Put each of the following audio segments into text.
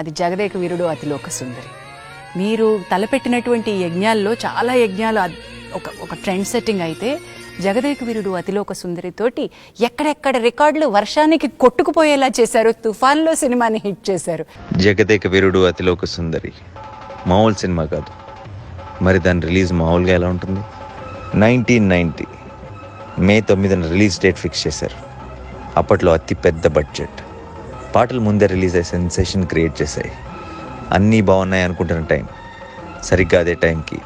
అది జగదేక వీరుడు అతిలోక సుందరి. మీరు తలపెట్టినటువంటి యజ్ఞాల్లో చాలా యజ్ఞాలు ఒక ఒక ట్రెండ్ సెట్టింగ్ అయితే జగదేక వీరుడు అతిలోక సుందరితోటి ఎక్కడెక్కడ రికార్డులు వర్షానికి కొట్టుకుపోయేలా చేశారు తుఫాన్లో సినిమాని హిట్ చేశారు. జగదేక వీరుడు అతిలోక సుందరి మామూలు సినిమా కాదు. మరి దాని రిలీజ్ మామూలుగా ఎలా ఉంటుంది? నైన్టీన్ నైంటీ మే తొమ్మిదిన రిలీజ్ డేట్ ఫిక్స్ చేశారు. అప్పట్లో అతి పెద్ద బడ్జెట్. పాటలు ముందే రిలీజ్ అయ్యి సెన్సేషన్ క్రియేట్ చేశాయి. అన్నీ బాగున్నాయి అనుకుంటున్న టైం. సరిగ్గా అదే టైంకి.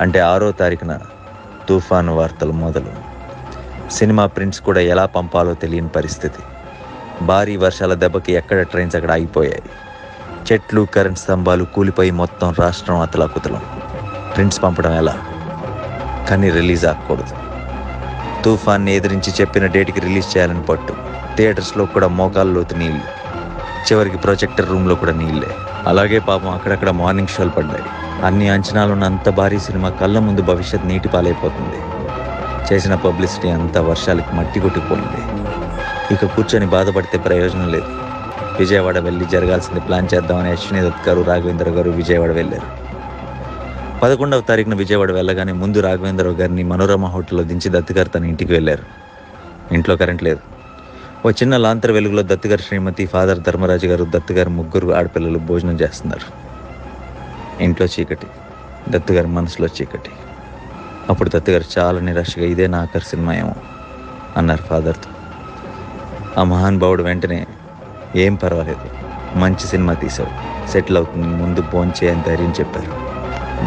అంటే ఆరో తారీఖున తుఫాను వార్తలు మొదలు. సినిమా ప్రింట్స్ కూడా ఎలా పంపాలో తెలియని పరిస్థితి. భారీ వర్షాల దెబ్బకి ఎక్కడ ట్రైన్స్ అక్కడ ఆగిపోయాయి. చెట్లు కరెంట్ స్తంభాలు కూలిపోయి మొత్తం రాష్ట్రం అతలాకుతలం. ప్రింట్స్ పంపడం ఎలా? కానీ రిలీజ్ ఆగకూడదు. తుఫాన్ని ఎదిరించి చెప్పిన డేట్కి రిలీజ్ చేయాలని పట్టు. థియేటర్స్లో కూడా మోకాల్లోతు నీళ్ళు చివరికి ప్రొజెక్టర్ రూమ్లో కూడా నీళ్ళే అలాగే పాపం అక్కడక్కడ మార్నింగ్ షోలు పడ్డాయి. అన్ని అంచనాలున్న అంత భారీ సినిమా కళ్ళ ముందు భవిష్యత్ నీటి పాలైపోతుంది. చేసిన పబ్లిసిటీ అంతా వర్షాలకి మట్టి కొట్టుకుపోయింది ఇక కూర్చొని బాధపడితే ప్రయోజనం లేదు. విజయవాడ వెళ్ళి జరగాల్సింది ప్లాన్ చేద్దామని అశ్విని దత్ గారు రాఘవేంద్ర గారు విజయవాడ వెళ్ళారు. పదకొండవ తారీఖున విజయవాడ వెళ్ళగానే ముందు రాఘవేంద్రరావు గారిని మనోరమ హోటల్లో దించి దత్ గారు తన ఇంటికి వెళ్ళారు. ఇంట్లో కరెంట్ లేదు. ఓ చిన్న లాంతర వెలుగులో దత్ శ్రీమతి ఫాదర్ ధర్మరాజు గారు దత్ ముగ్గురు ఆడపిల్లలు భోజనం చేస్తున్నారు. ఇంట్లో చీకటి దత్ మనసులో చీకటి. అప్పుడు దత్తుగారు చాలా నిరాశగా ఇదే నా ఆఖరి సినిమా ఏమో అన్నారు ఫాదర్తో. ఆ మహానుభావుడు వెంటనే ఏం పర్వాలేదు మంచి సినిమా తీసావు సెటిల్ అవుతుంది ముందు భోంచే అని ధైర్యం చెప్పారు.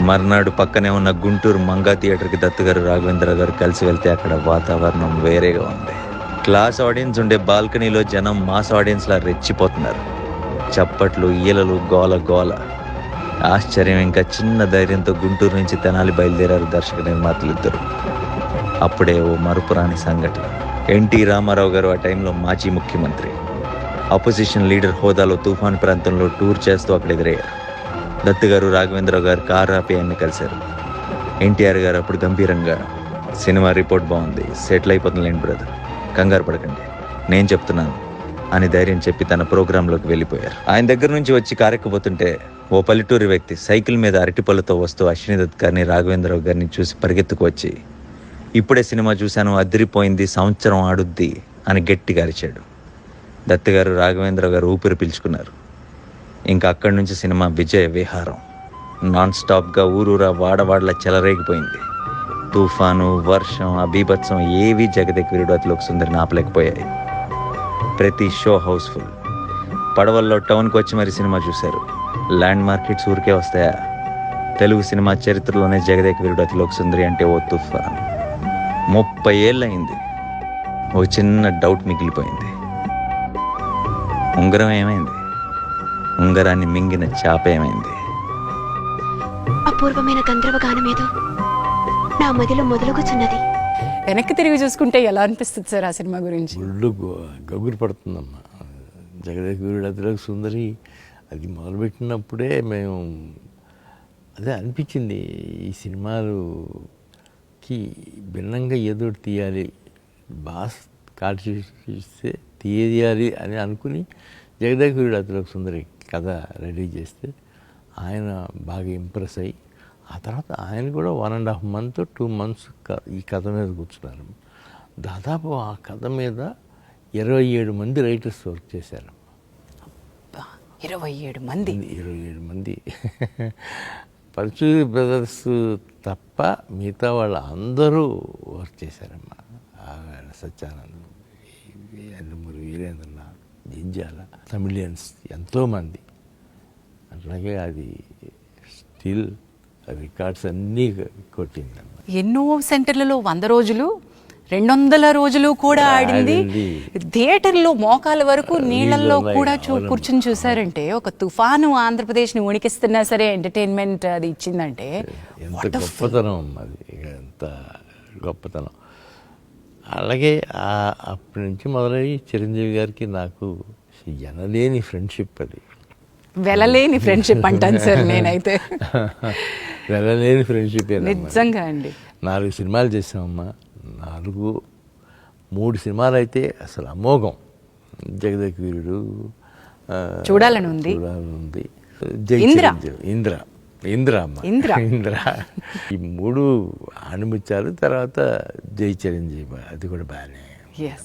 మర్నాడు పక్కనే ఉన్న గుంటూరు మంగా థియేటర్కి దత్తుగారు రాఘవేంద్ర గారు కలిసి వెళ్తే అక్కడ వాతావరణం వేరేగా ఉంది. క్లాస్ ఆడియన్స్ ఉండే బాల్కనీలో జనం మాస్ ఆడియన్స్లా రెచ్చిపోతున్నారు. చప్పట్లు ఈలలు గోల గోల. ఆశ్చర్యం ఇంకా చిన్న ధైర్యంతో గుంటూరు నుంచి తెనాలి బయలుదేరారు దర్శక నిర్మాతలు ఇద్దరు. అప్పుడే ఓ మరుపురాని సంఘటన. ఎన్టీ రామారావు గారు ఆ టైంలో మాజీ ముఖ్యమంత్రి. అపోజిషన్ లీడర్ హోదాలో తుఫాన్ ప్రాంతంలో టూర్ చేస్తూ అక్కడ ఎదురయ్యారు. దత్తు గారు రాఘవేంద్రరావు గారు కారు ఆపి ఆయన్ని కలిశారు. ఎన్టీఆర్ గారు అప్పుడు గంభీరంగా సినిమా రిపోర్ట్ బాగుంది సెటిల్ అయిపోతుందిలేండి బ్రదర్. కంగారు పడకండి. నేను చెప్తున్నాను. అని ధైర్యం చెప్పి తన ప్రోగ్రాంలోకి వెళ్ళిపోయారు. ఆయన దగ్గర నుంచి వచ్చి కారెక్కపోతుంటే ఓ పల్లెటూరి వ్యక్తి సైకిల్ మీద అరటిపళ్ళతో వస్తూ అశ్విని దత్ గారిని రాఘవేంద్రరావు గారిని చూసి పరిగెత్తుకు వచ్చి ఇప్పుడే సినిమా చూశాను అదిరిపోయింది సంవత్సరం ఆడుద్ది అని గట్టిగా అరిచాడు. దత్ గారు రాఘవేంద్ర గారు ఊపిరి పీల్చుకున్నారు. ఇంకా అక్కడి నుంచి సినిమా విజయ విహారం. నాన్ స్టాప్గా ఊరూరా వాడవాడలా చెలరేగిపోయింది. తుఫాను వర్షం ఆ ఏవీ ఏవి జగదెక్కిరుడు అతిలోక సుందరిని ఆపలేకపోయాయి. ప్రతి షో హౌస్ఫుల్. పడవల్లో టౌన్కి వచ్చి మరి సినిమా చూశారు. ల్యాండ్ మార్కెట్స్ ఊరికే వస్తాయా? తెలుగు సినిమా చరిత్రలోనే జగదేక్ వీరుడు అతిలోక సుందరి అంటే ఓ తుఫాన్. ముప్పై ఏళ్ళయింది. ఓ చిన్న డౌట్ మిగిలిపోయింది. ఉంగరం ఏమైంది? ఉంగరాన్ని మింగిన చాప ఏమైంది? అపూర్వమైన గంధర్వగానం ఏదో నా మదిలో మొదలుగుచున్నది వెనక్కి తిరిగి చూసుకుంటే ఎలా అనిపిస్తుంది సార్ ఆ సినిమా గురించి? ఒళ్ళు గగురు పడుతుందమ్మా. జగదేక వీరుడు అతిలోక సుందరి అది మొదలుపెట్టినప్పుడే మేము అదే అనిపించింది ఈ సినిమాలుకి భిన్నంగా ఏదో తీయాలి. బాస్ కాల్చిస్తే తీయాలి అని అనుకుని జగదేక వీరుడు అతిలోక సుందరి కథ రెడీ చేస్తే ఆయన బాగా ఇంప్రెస్ అయ్యి ఆ తర్వాత ఆయన కూడా one and half month two months ఈ కథ మీద కూర్చున్నారు. దాదాపు ఆ కథ మీద ఇరవై ఏడు మంది రైటర్స్ వర్క్ చేశారు. ఇరవై ఏడు మంది. ఇరవై ఏడు మంది. పరచూరి బ్రదర్స్ తప్ప మిగతా వాళ్ళు అందరూ వర్క్ చేశారమ్మా. సత్యానంద్ అల్లమూరి వీరేంద్రనాథ్ జింజాల తమిళియన్స్ ఎంతోమంది. అట్లాగే అది స్టిల్ రికార్డ్స్ అన్నీ కొట్టిందమ్మా ఎన్నో సెంటర్లలో వంద రోజులు రెండు వందల రోజులు కూడా ఆడింది. థియేటర్లో మోకాల వరకు నీళ్ళల్లో నీళ్ళలో కూడా. కూర్చుని చూసారంటే ఒక తుఫాను ఆంధ్రప్రదేశ్ని వణికిస్తున్నా సరే ఎంటర్టైన్మెంట్ అది ఇచ్చిందంటే గొప్పతనం అది. ఎంత గొప్పతనం. అలాగే అప్పటి నుంచి మొదలయ్యి చిరంజీవి గారికి నాకు ఎనలేని ఫ్రెండ్షిప్ అది. వెలలేని ఫ్రెండ్షిప్ అంటాను సార్ నేనైతే. వెళ్ళలేని ఫ్రెండ్షిప్ నిజంగా అండి. నాలుగు సినిమాలు చేసామమ్మా నాలుగు మూడు సినిమాలు అయితే అసలు అమోఘం. జగదేక్ వీరుడు చూడాలని ఉంది. చూడాలని ఉంది. ఇంద్ర. ఇంద్ర. ఇంద్ర అమ్మ. ఇంద్ర. ఇంద్ర. ఈ మూడు ఆణిముత్యాలు తర్వాత జై చిరంజీవి. అది కూడా బాగానే. ఎస్